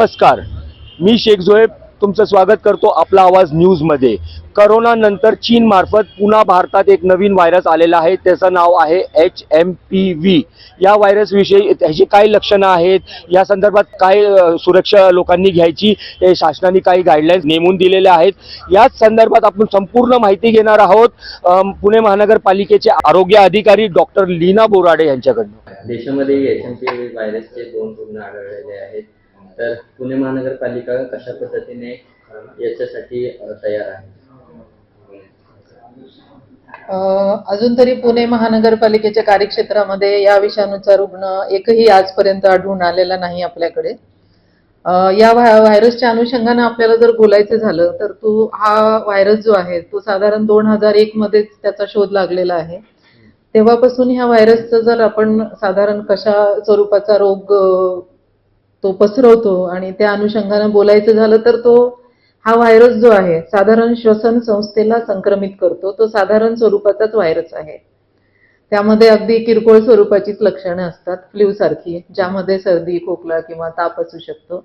नमस्कार. मी शेख झोएब तुमचं स्वागत करतो आपला आवाज न्यूजमध्ये. करोना नंतर चीन मार्फत पुन्हा भारतात एक नवीन व्हायरस आलेला आहे त्याचं नाव आहे एच एम पी व्ही या व्हायरसविषयी त्याची काय लक्षणं आहेत? या संदर्भात काय सुरक्षा लोकांनी घ्यायची? हे शासनाने काही गाईडलाईन्स नेमून दिलेल्या आहेत. याच संदर्भात आपण संपूर्ण माहिती घेणार आहोत पुणे महानगरपालिकेचे आरोग्य अधिकारी डॉक्टर लीना बोराडे यांच्याकडनं. देशामध्ये एच एम पी व्हायरसचे दोन रुग्ण आढळलेले आहेत. तर पुणे महानगरपालिका कशा पद्धतीने याच्यासाठी तयार आहे? अजून तरी पुणे महानगरपालिकेच्या कार्यक्षेत्रामध्ये या विषाणूचा रुग्ण एकही आजपर्यंत आढळून आलेला नाही आपल्याकडे. या व्हायरसच्या अनुषंगाने आपल्याला जर बोलायचं झालं तर तो हा व्हायरस जो आहे तो साधारण दोन हजार एक मध्येच त्याचा शोध लागलेला आहे. तेव्हापासून ह्या व्हायरसचं जर आपण साधारण कशा स्वरूपाचा रोग तो पसरवतो आणि त्या अनुषंगाने बोलायचं झालं तर तो हा व्हायरस जो आहे साधारण श्वसन संस्थेला संक्रमित करतो. तो साधारण स्वरूपाचाच व्हायरस आहे. त्यामध्ये अगदी किरकोळ स्वरूपाचीच लक्षणं असतात फ्ल्यू सारखी ज्यामध्ये सर्दी खोकला किंवा ताप असू शकतो.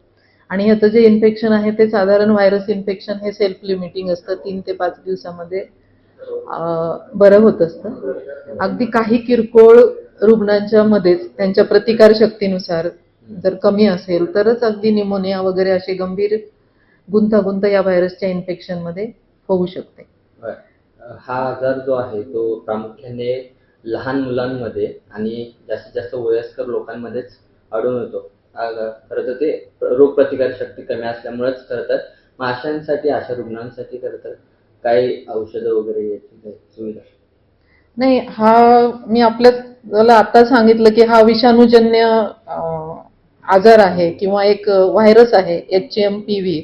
आणि ह्याचं जे इन्फेक्शन आहे ते साधारण व्हायरस इन्फेक्शन हे सेल्फ लिमिटिंग असतं. तीन ते पाच दिवसामध्ये बरं होत असतं. अगदी काही किरकोळ रुग्णांच्या मध्येच त्यांच्या प्रतिकार शक्तीनुसार जर कमी असेल तरच अगदी निमोनिया वगैरे असे गंभीर गुंतागुंत या व्हायरसच्या इन्फेक्शनमध्ये होऊ शकते. हा आजार जो आहे तो प्रामुख्याने लहान मुलांमध्ये आणि जास्तीत जास्त वयस्कर लोकांमध्येच आढळून येतो. खरं तर ते रोगप्रतिकार शक्ती कमी असल्यामुळेच खरं तर मग अशांसाठी अशा रुग्णांसाठी खरं तर काही औषधं वगैरे याची सुविधा नाही हा मी आपल्याला आता सांगितलं की हा विषाणूजन्य आजार आहे किंवा एक व्हायरस आहे H M P V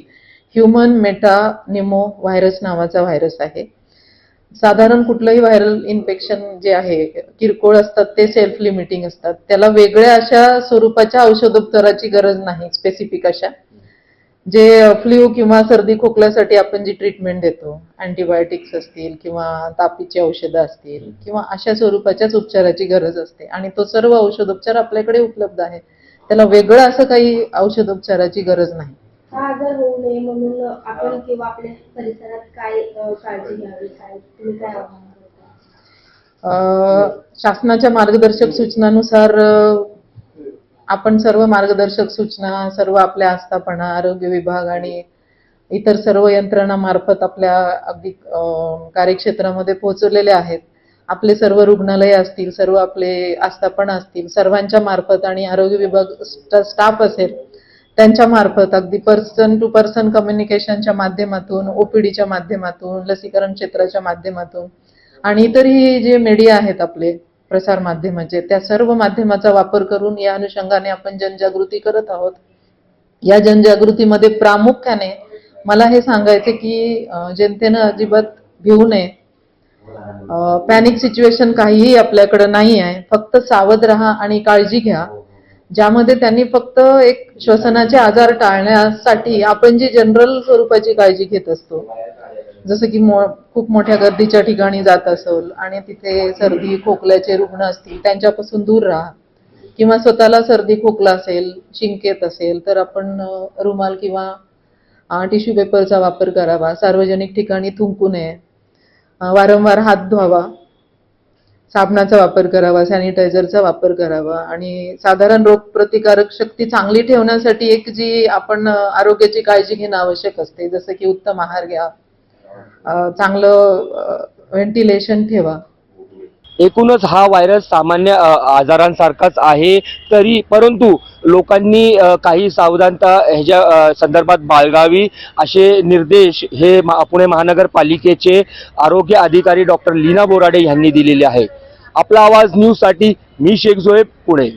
human metapneumovirus नावाचा व्हायरस आहे. साधारण कुठलंही व्हायरल इन्फेक्शन जे आहे किरकोळ असतात ते सेल्फ लिमिटिंग असतात. त्याला वेगळ्या अशा स्वरूपाच्या औषधोपचाराची गरज नाही स्पेसिफिक अशा. जे फ्ल्यू किंवा सर्दी खोकल्यासाठी आपण जी ट्रीटमेंट देतो अँटीबायोटिक्स असतील किंवा तापीची औषधं असतील किंवा अशा स्वरूपाच्याच उपचाराची गरज असते. आणि तो सर्व औषधोपचार आपल्याकडे उपलब्ध आहे त्याला वेगळं असं काही औषधोपचाराची गरज नाही. हा आजार होऊ नये म्हणून आपण किंवा आपल्या परिसरात काय अ, काळजी घ्यावी? काय तुम्ही काय आव्हान करता? अ, शासनाच्या मार्गदर्शक सूचनानुसार अ, आपण सर्व मार्गदर्शक सूचना सर्व आपल्या आस्थापना आरोग्य विभाग आणि इतर सर्व यंत्रणामार्फत आपल्या अगदी अ, कार्यक्षेत्रामध्ये पोहोचवलेले आहेत. आपले सर्व रुग्णालय असतील सर्व आपले आस्थापन असतील सर्वांच्या मार्फत आणि आरोग्य विभाग स्टाफ असेल त्यांच्या मार्फत अगदी पर्सन टू पर्सन कम्युनिकेशनच्या माध्यमातून ओपीडीच्या माध्यमातून लसीकरण क्षेत्राच्या माध्यमातून आणि इतरही जे मीडिया आहेत आपले प्रसार माध्यमाचे त्या सर्व माध्यमाचा वापर करून या अनुषंगाने आपण जनजागृती करत आहोत. या जनजागृतीमध्ये प्रामुख्याने मला हे सांगायचे की जनतेनं अजिबात भिवू नये. पॅनिक सिच्युएशन काहीही आपल्याकडे नाही आहे. फक्त सावध राहा आणि काळजी घ्या. ज्यामध्ये त्यांनी फक्त एक श्वसनाचे आजार टाळण्यासाठी आपण जी जनरल स्वरूपाची काळजी घेत असतो. जसं की मो खूप मोठ्या गर्दीच्या ठिकाणी जात असेल आणि तिथे सर्दी खोकल्याचे रुग्ण असतील त्यांच्यापासून दूर राहा. किंवा स्वतःला सर्दी खोकला असेल शिंकेत असेल तर आपण रुमाल किंवा टिश्यू पेपरचा वापर करावा. सार्वजनिक ठिकाणी थुंकू नये. वारंवार हात धुवावा साबणाचा वापर करावा सॅनिटायझरचा वापर करावा आणि साधारण रोगप्रतिकारक शक्ती चांगली ठेवण्यासाठी एक जी आपण आरोग्याची काळजी घेणं आवश्यक असते जसं की उत्तम आहार घ्या चांगलं व्हेंटिलेशन ठेवा. एकूणच हा व्हायरस सामान्य आजारांसारखाच आहे तरी परंतु लोकांनी काही सावधानता ह्याच्या संदर्भात बाळगावी असे निर्देश हे पुणे महानगरपालिकेचे आरोग्य अधिकारी डॉक्टर लीना बोराडे यांनी दिलेले आहे आपला आवाज न्यूजसाठी मी शेख झोएब पुणे.